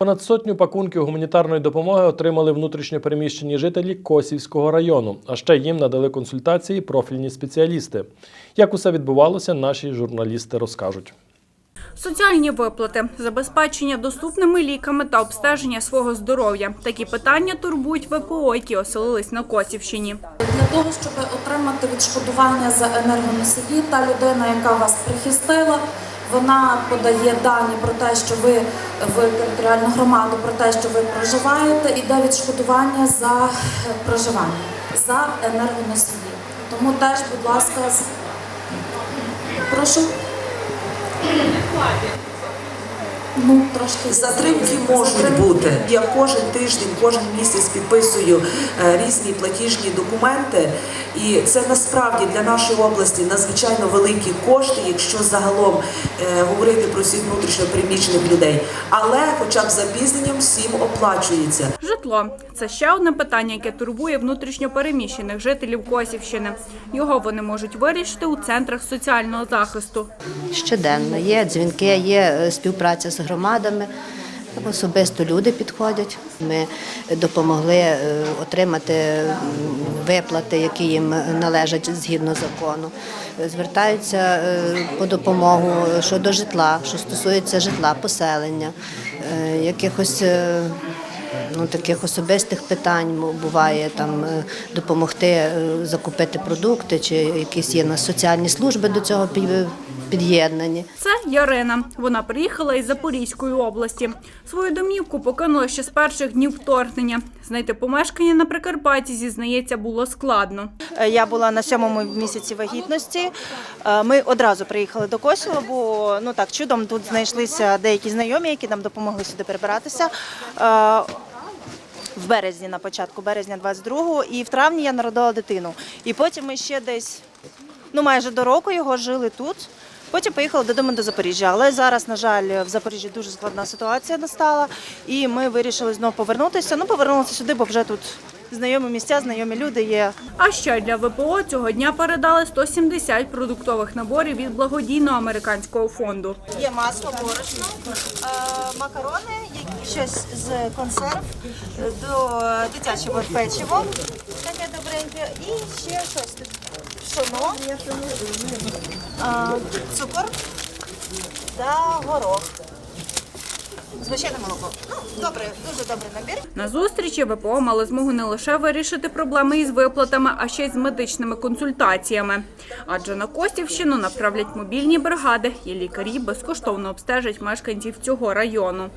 Понад сотню пакунків гуманітарної допомоги отримали внутрішньо переміщені жителі Косівського району. А ще їм надали консультації профільні спеціалісти. Як усе відбувалося, наші журналісти розкажуть. Соціальні виплати, забезпечення доступними ліками та обстеження свого здоров'я. Такі питання турбують ВПО, які оселились на Косівщині. Для того, щоб отримати відшкодування за енергоносії, та людина, яка вас прихистила, вона подає дані про те, що ви в територіальну громаду, про те, що ви проживаєте, іде відшкодування за проживання, за енергоносії. Тому теж, будь ласка, прошу. Ну, трошки Затримки можуть бути. Я кожен тиждень, кожен місяць підписую е, різні платіжні документи, і це насправді для нашої області надзвичайно великі кошти, якщо загалом е, говорити про всіх внутрішньо переміщених людей. Але, хоча б запізненням, всім оплачується. Житло це ще одне питання, яке турбує внутрішньо переміщених жителів Косівщини. Його вони можуть вирішити у центрах соціального захисту. щоденно. Є дзвінки, є е, співпраця з громадами. Особисто люди підходять. Ми допомогли е, отримати виплати, які їм належать згідно закону. Звертаються е, по допомогу щодо житла, що стосується житла, поселення, якихось ну, таких особистих питань буває там е, допомогти е, закупити продукти, чи якісь є на соціальні служби до цього пі- під'єднані. Це Ярина. Вона приїхала із Запорізької області. Свою домівку покинула ще з перших днів вторгнення. Знайти помешкання на Прикарпатті, зізнається, було складно. Е, Я була на сьомому місяці вагітності. Ми одразу приїхали до Косова, бо ну так чудом тут знайшлися деякі знайомі, які нам допомогли сюди перебиратися. В березні, на початку березня 22-го, і в травні я народила дитину. І потім ми ще десь, ну майже до року його жили тут. Потім поїхали додому до Запоріжжя. Але зараз, на жаль, в Запоріжжі дуже складна ситуація настала, і ми вирішили знову повернутися. Ну, повернулися сюди, бо вже тут знайомі місця, знайомі люди є. А ще для ВПО цього дня передали 170 продуктових наборів від благодійного американського фонду. Є масло, борошно, е, макарони, які- щось з консерв, е, до дитячого печиво, таке добреньке, і ще щось. Пшоно, цукор та горох. Звичайне молоко. Ну, добре, дуже добрий набір. На зустрічі ВПО мали змогу не лише вирішити проблеми із виплатами, а ще й з медичними консультаціями. Адже на Костівщину направлять мобільні бригади, і лікарі безкоштовно обстежать мешканців цього району.